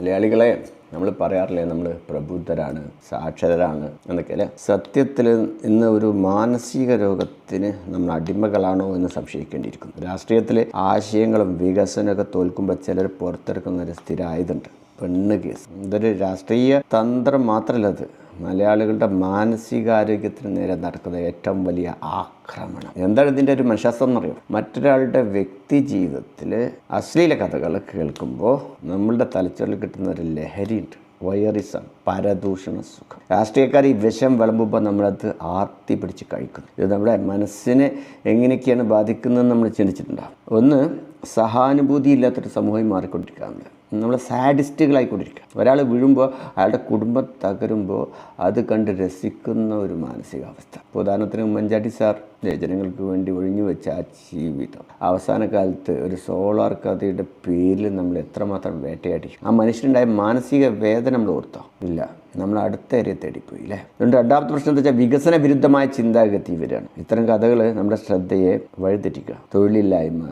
മലയാളികളെ നമ്മൾ പറയാറില്ലേ നമ്മൾ പ്രബുദ്ധരാണ് സാക്ഷരരാണ് എന്നൊക്കെ അല്ലേ? സത്യത്തിൽ ഇന്ന് ഒരു മാനസിക രോഗത്തിന് നമ്മൾ അടിമകളാണോ എന്ന് സംശയിക്കേണ്ടിയിരിക്കുന്നു. രാഷ്ട്രീയത്തിലെ ആശയങ്ങളും വികസനമൊക്കെ തോൽക്കുമ്പോൾ ചിലർ പുറത്തെടുക്കുന്ന ഒരു സ്ഥിരമായതുണ്ട് പെണ്ണ് കേസ്. ഇതൊരു രാഷ്ട്രീയ തന്ത്രം മാത്രമല്ല അത്. മലയാളികളുടെ മാനസികാരോഗ്യത്തിന് നേരെ നടക്കുന്ന ഏറ്റവും വലിയ ആക്രമണം. എന്താണ് ഇതിന്റെ ഒരു മനഃശാസ്ത്രം എന്നറിയോ മറ്റൊരാളുടെ വ്യക്തി ജീവിതത്തിൽ അശ്ലീല കഥകൾ കേൾക്കുമ്പോൾ നമ്മളുടെ തലച്ചോറിൽ കിട്ടുന്ന ഒരു ലഹരിയുണ്ട്. വയറിസം പരദൂഷണ സുഖം. രാഷ്ട്രീയക്കാർ ഈ വിഷം വിളമ്പുമ്പോൾ നമ്മളത് ആർത്തി പിടിച്ച് കഴിക്കുന്നു. ഇത് നമ്മുടെ മനസ്സിനെ എങ്ങനെയൊക്കെയാണ് ബാധിക്കുന്നതെന്ന് നമ്മൾ ചിന്തിച്ചിട്ടുണ്ടാകും ഒന്ന് സഹാനുഭൂതി ഇല്ലാത്തൊരു സമൂഹമായി മാറിക്കൊണ്ടിരിക്കുകയാണ്. നമ്മൾ സാഡിസ്റ്റുകളായിക്കൊണ്ടിരിക്കുക. ഒരാൾ വീഴുമ്പോൾ അയാളുടെ കുടുംബം തകരുമ്പോൾ അത് കണ്ട് രസിക്കുന്ന ഒരു മാനസികാവസ്ഥ. ഉദാഹരണത്തിന് ഉമ്മൻചാണ്ടി സാർ ജനങ്ങൾക്ക് വേണ്ടി ഒഴിഞ്ഞു വെച്ച ആ ജീവിതം. അവസാന കാലത്ത് ഒരു സോളാർ കഥയുടെ പേരിൽ നമ്മൾ എത്രമാത്രം വേട്ടയാടി ആ മനുഷ്യനുണ്ടായ മാനസിക വേദന നമ്മൾ ഓർത്തോ? ഇല്ല. നമ്മൾ അടുത്ത ഏരിയ തേടിപ്പോയി അല്ലേ അതുകൊണ്ട് രണ്ടാമത്തെ പ്രശ്നം എന്താ വെച്ചാൽ വികസന വിരുദ്ധമായ ചിന്താഗതി ഇവരാണ്. ഇത്തരം കഥകൾ നമ്മുടെ ശ്രദ്ധയെ വഴിതെറ്റിക്കുക. തൊഴിലില്ലായ്മ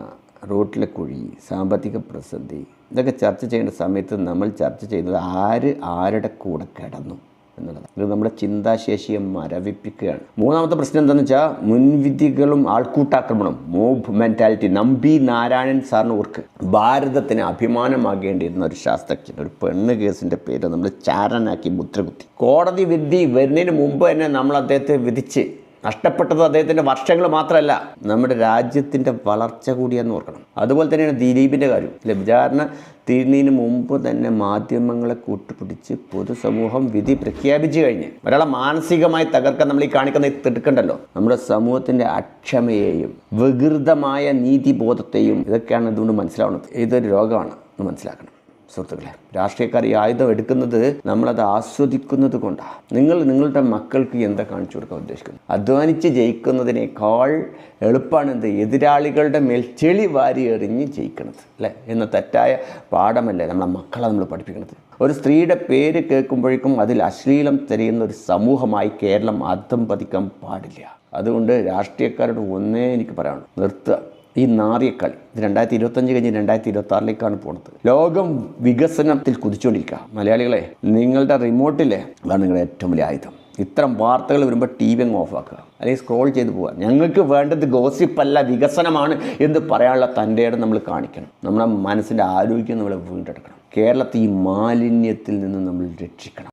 റോട്ടിലെ കുഴി സാമ്പത്തിക പ്രതിസന്ധി ഇതൊക്കെ ചർച്ച ചെയ്യേണ്ട സമയത്ത് നമ്മൾ ചർച്ച ചെയ്യുന്നത് ആര് ആരുടെ കൂടെ കിടന്നു എന്നുള്ളതാണ്. ഇത് നമ്മുടെ ചിന്താശേഷിയെ മരവിപ്പിക്കുകയാണ്. മൂന്നാമത്തെ പ്രശ്നം എന്താണെന്ന് വെച്ചാൽ മുൻവിധികളും ആൾക്കൂട്ടാക്രമണം മൂവ് മെന്റാലിറ്റി നമ്പി നാരായണൻ സാറിന് ഓർക്ക് ഭാരതത്തിന് അഭിമാനമാകേണ്ടിയിരുന്ന ഒരു ശാസ്ത്രജ്ഞൻ ഒരു പെണ്ണ് കേസിന്റെ പേര് നമ്മൾ ചാരനാക്കി മുദ്രകുത്തി. കോടതി വിധി വരുന്നതിന് മുമ്പ് തന്നെ നമ്മൾ അദ്ദേഹത്തെ വിധിച്ച് നഷ്ടപ്പെട്ടത് അദ്ദേഹത്തിന്റെ വർഷങ്ങൾ മാത്രമല്ല നമ്മുടെ രാജ്യത്തിന്റെ വളർച്ച കൂടിയെന്ന് ഓർക്കണം. അതുപോലെ തന്നെയാണ് ദിലീപിന്റെ കാര്യം. അല്ലെ? വിചാരണ തീരുന്നതിന് മുമ്പ് തന്നെ മാധ്യമങ്ങളെ കൂട്ടുപിടിച്ച് പൊതുസമൂഹം വിധി പ്രഖ്യാപിച്ചു കഴിഞ്ഞ് ഒരാളെ മാനസികമായി തകർക്കാൻ നമ്മൾ ഈ കാണിക്കുന്ന തിടുക്കണ്ടല്ലോ? നമ്മുടെ സമൂഹത്തിന്റെ അക്ഷമയെയും വികൃതമായ നീതിബോധത്തെയും ഇതൊക്കെയാണ് ഇതുകൊണ്ട് മനസ്സിലാവുന്നത്. ഇതൊരു രോഗമാണ് മനസ്സിലാക്കണം. സുഹൃത്തുക്കളെ രാഷ്ട്രീയക്കാർ ഈ ആയുധം എടുക്കുന്നത് നമ്മളത് ആസ്വദിക്കുന്നത് കൊണ്ടാണ് നിങ്ങൾ നിങ്ങളുടെ മക്കൾക്ക് എന്താ കാണിച്ചു കൊടുക്കാൻ ഉദ്ദേശിക്കുന്നത്? അധ്വാനിച്ച് ജയിക്കുന്നതിനേക്കാൾ എളുപ്പമാണ് എന്ത്? എതിരാളികളുടെ മേൽ ചെളി വാരി എറിഞ്ഞ് ജയിക്കുന്നത് അല്ലേ? എന്ന തെറ്റായ പാഠമല്ലേ നമ്മളെ മക്കളെ നമ്മൾ പഠിപ്പിക്കുന്നത് ഒരു സ്ത്രീയുടെ പേര് കേൾക്കുമ്പോഴേക്കും അതിൽ അശ്ലീലം തിരയുന്ന ഒരു സമൂഹമായി കേരളം അധം പതിക്കാൻ പാടില്ല. അതുകൊണ്ട് രാഷ്ട്രീയക്കാരോട് ഒന്നേ എനിക്ക് പറയാനുള്ളൂ. നിർത്തുക. ഈ നാറിയക്കളി ഇത് രണ്ടായിരത്തി ഇരുപത്തഞ്ച് കഴിഞ്ഞ് രണ്ടായിരത്തി ഇരുപത്തി ആറിലേക്കാണ് പോണത്. ലോകം വികസനത്തിൽ കുതിച്ചുകൊണ്ടിരിക്കുക. മലയാളികളെ നിങ്ങളുടെ റിമോട്ടിലെ അതാണ് നിങ്ങളുടെ ഏറ്റവും വലിയ ആയുധം. ഇത്തരം വാർത്തകൾ വരുമ്പോൾ ടി വി അങ്ങ് ഓഫാക്കുക അല്ലെങ്കിൽ സ്ക്രോൾ ചെയ്ത് പോവുക. ഞങ്ങൾക്ക് വേണ്ടത് ഗോസിപ്പല്ല വികസനമാണ് എന്ന് പറയാനുള്ള തന്റെ ഇടം നമ്മൾ കാണിക്കണം. നമ്മുടെ മനസ്സിന്റെ ആരോഗ്യം നമ്മൾ വീണ്ടെടുക്കണം. കേരളത്തെ ഈ മാലിന്യത്തിൽ നിന്ന് നമ്മൾ രക്ഷിക്കണം.